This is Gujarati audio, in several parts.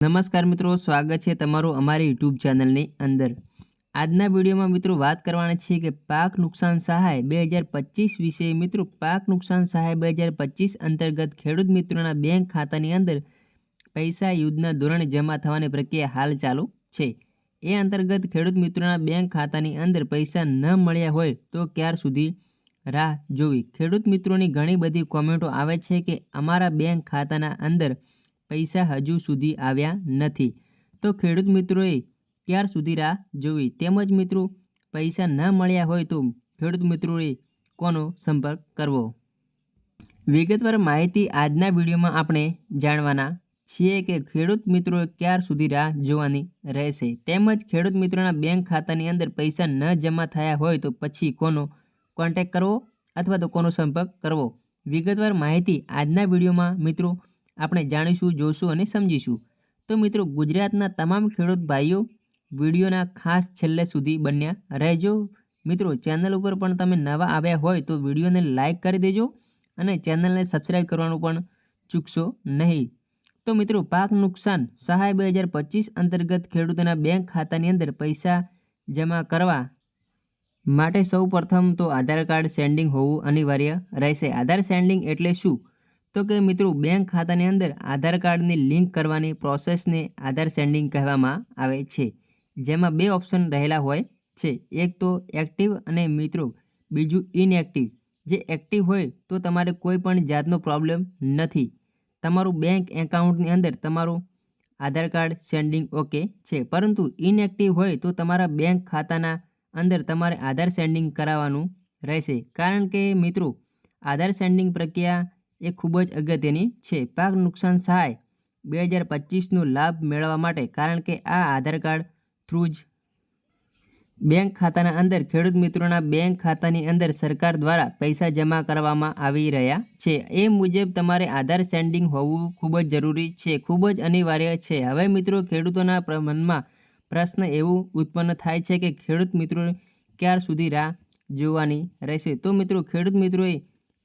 નમસ્કાર મિત્રો, સ્વાગત છે તમારું અમારી યુટ્યુબ ચેનલની અંદર. આજના વિડીયોમાં મિત્રો વાત કરવાના છે કે પાક નુકસાન સહાય બે હજાર પચીસ વિશે. મિત્રો, પાક નુકસાન સહાય બે હજાર પચીસ અંતર્ગત ખેડૂત મિત્રોના બેંક ખાતાની અંદર પૈસા યુદ્ધના ધોરણે જમા થવાની પ્રક્રિયા હાલ ચાલુ છે. એ અંતર્ગત ખેડૂત મિત્રોના બેંક ખાતાની અંદર પૈસા ન મળ્યા હોય તો ક્યાર સુધી રાહ જોવી? ખેડૂત મિત્રોની ઘણી બધી કોમેન્ટો આવે છે કે અમારા બેંક ખાતાના અંદર પૈસા હજુ સુધી આવ્યા નથી. તો ખેડૂત મિત્રોએ ક્યાર સુધી રાહ જોવી? તેમજ મિત્રો, પૈસા ન મળ્યા હોય તો ખેડૂત મિત્રોએ કોનો સંપર્ક કરવો? વિગતવાર માહિતી આજના વિડીયોમાં આપણે જાણવાના છીએ કે ખેડૂત મિત્રો ક્યાર સુધી રાહ જોવાની રહેશે. તેમજ ખેડૂત મિત્રોના બેંક ખાતાની અંદર પૈસા ન જમા થયા હોય તો પછી કોનો કોન્ટેક કરવો અથવા તો કોનો સંપર્ક કરવો? વિગતવાર માહિતી આજના વિડીયોમાં મિત્રો આપણે જાણીશું, જોશું અને સમજીશું. તો મિત્રો, ગુજરાતના તમામ ખેડૂત ભાઈઓ વિડીયોના ખાસ છેલ્લે સુધી બન્યા રહેજો. મિત્રો, ચેનલ ઉપર પણ તમે નવા આવ્યા હોય તો વિડીયોને લાઇક કરી દેજો અને ચેનલને સબસ્ક્રાઈબ કરવાનું પણ ચૂકશો નહીં. તો મિત્રો, પાક નુકસાન સહાય બે હજાર પચીસ અંતર્ગત ખેડૂતોના બેંક ખાતાની અંદર પૈસા જમા કરવા માટે સૌ પ્રથમ તો આધાર કાર્ડ સેન્ડિંગ હોવું અનિવાર્ય રહેશે. આધાર સેન્ડિંગ એટલે શું? તો કે મિત્રો, બેંક ખાતાની અંદર આધાર કાર્ડની લિંક કરવાની પ્રોસેસને આધાર સેન્ડિંગ કહેવામાં આવે છે. જેમાં બે ઓપ્શન રહેલા હોય છે. એક તો એક્ટિવ અને મિત્રો, બીજું ઇનએક્ટિવ. જે એક્ટિવ હોય તો તમારે કોઈ પણ જાતનો પ્રોબ્લેમ નથી. તમારું બેંક એકાઉન્ટની અંદર તમારું આધાર કાર્ડ સેન્ડિંગ ઓકે છે. પરંતુ ઇનએક્ટિવ હોય તો તમારા બેંક ખાતાના અંદર તમારે આધાર સેન્ડિંગ કરાવવાનું રહેશે. કારણ કે મિત્રો, આધાર સેન્ડિંગ પ્રક્રિયા એ ખૂબ જ અગત્યની છે. પાક નુકસાન સહાય. બે હજાર પચીસનો લાભ મેળવવા માટે કારણ કે આ આધાર કાર્ડ થ્રુ જ બેંક ખાતાના અંદર ખેડૂત મિત્રોના બેંક ખાતાની અંદર સરકાર દ્વારા પૈસા જમા કરવામાં આવી રહ્યા છે. એ મુજબ તમારે આધાર સેન્ડિંગ હોવું ખૂબ જ જરૂરી છે. ખૂબ જ અનિવાર્ય છે. હવે મિત્રો, ખેડૂતોના મનમાં પ્રશ્ન એવું ઉત્પન્ન થાય છે કે ખેડૂત મિત્રો ક્યાર સુધી રાહ જોવાની રહેશે? તો મિત્રો, ખેડૂત મિત્રોએ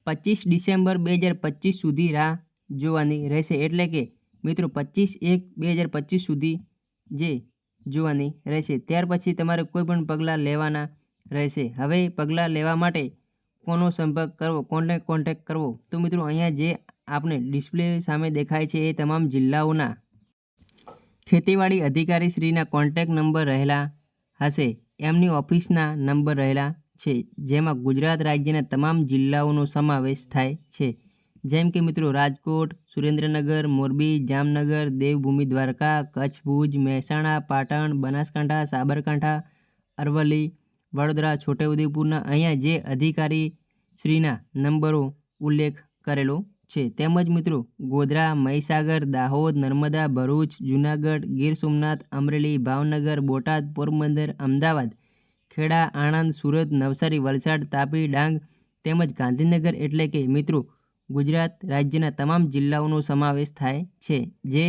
પચીસ ડિસેમ્બર બે હજાર પચીસ સુધી રાહ જોવાની રહેશે. એટલે કે, મિત્રો પચીસ એક બે હજાર પચીસ સુધી જે જોવાની રહેશે. ત્યાર પછી તમારે કોઈ પણ પગલાં લેવાના રહેશે. હવે પગલાં લેવા માટે કોનો સંપર્ક કરવો, કોને કોન્ટેક કરવો? તો મિત્રો, અહીંયા જે આપણે ડિસ્પ્લે સામે દેખાય છે એ તમામ જિલ્લાઓના ખેતીવાડી અધિકારી શ્રીના કોન્ટેક્ટ નંબર રહેલા હશે. એમની ઓફિસના નંબર રહેલા છે, જેમાં ગુજરાત રાજ્યના તમામ જિલ્લાઓનો સમાવેશ થાય છે. જેમ કે મિત્રો, રાજકોટ, સુરેન્દ્રનગર, મોરબી, જામનગર, દેવભૂમિ, દ્વારકા, કચ્છ, ભુજ, મહેસાણા, પાટણ, બનાસકાંઠા, સાબરકાંઠા, અરવલ્લી, વડોદરા, છોટાઉદેપુરના અહીંયા જે અધિકારી શ્રીના નંબરો ઉલ્લેખ કરેલો છે. તેમજ મિત્રો, ગોધરા, મહીસાગર, દાહોદ, નર્મદા, ભરૂચ, જૂનાગઢ, ગીર સોમનાથ, અમરેલી, ભાવનગર, બોટાદ, પોરબંદર, અમદાવાદ ખેડા, આણંદ, સુરત, નવસારી, વલસાડ, તાપી, ડાંગ તેમજ ગાંધીનગર એટલે કે મિત્રો ગુજરાત રાજ્યના તમામ જિલ્લાઓનો સમાવેશ થાય છે. જે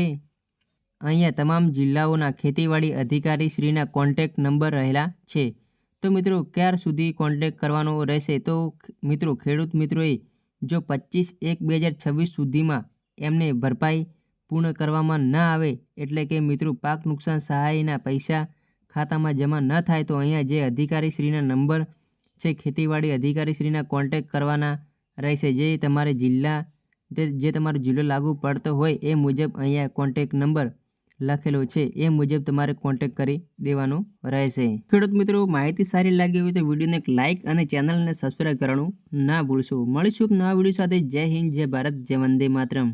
અહીંયા તમામ જિલ્લાઓના ખેતીવાડી અધિકારી શ્રીના કોન્ટેક્ટ નંબર રહેલા છે. તો મિત્રો ક્યાર સુધી કોન્ટેક્ટ કરવાનો રહેશે? તો મિત્રો ખેડૂત મિત્રોએ જો પચીસ એક બે હજાર છવ્વીસ સુધીમાં એમને ભરપાઈ પૂર્ણ કરવામાં ન આવે એટલે કે મિત્રો પાક નુકસાન સહાયના પૈસા ખાતામાં જમા ન થાય તો અહીંયા જે અધિકારીશ્રીના નંબર છે, ખેતીવાડી અધિકારીશ્રીના કોન્ટેક્ટ કરવાના રહેશે. જે તમારે જિલ્લા, જે તમારો જિલ્લો લાગુ પડતો હોય એ મુજબ અહીંયા કોન્ટેક્ટ નંબર લખેલો છે. એ મુજબ તમારે કોન્ટેક કરી દેવાનો રહેશે. ખેડૂત મિત્રો, માહિતી સારી લાગી હોય તો વિડીયોને એક લાઇક અને ચેનલને સબસ્ક્રાઈબ કરવાનું ના ભૂલશો. મળીશું નવા વીડિયો સાથે. જય હિન્દ, જય ભારત, જય વંદે માતરમ.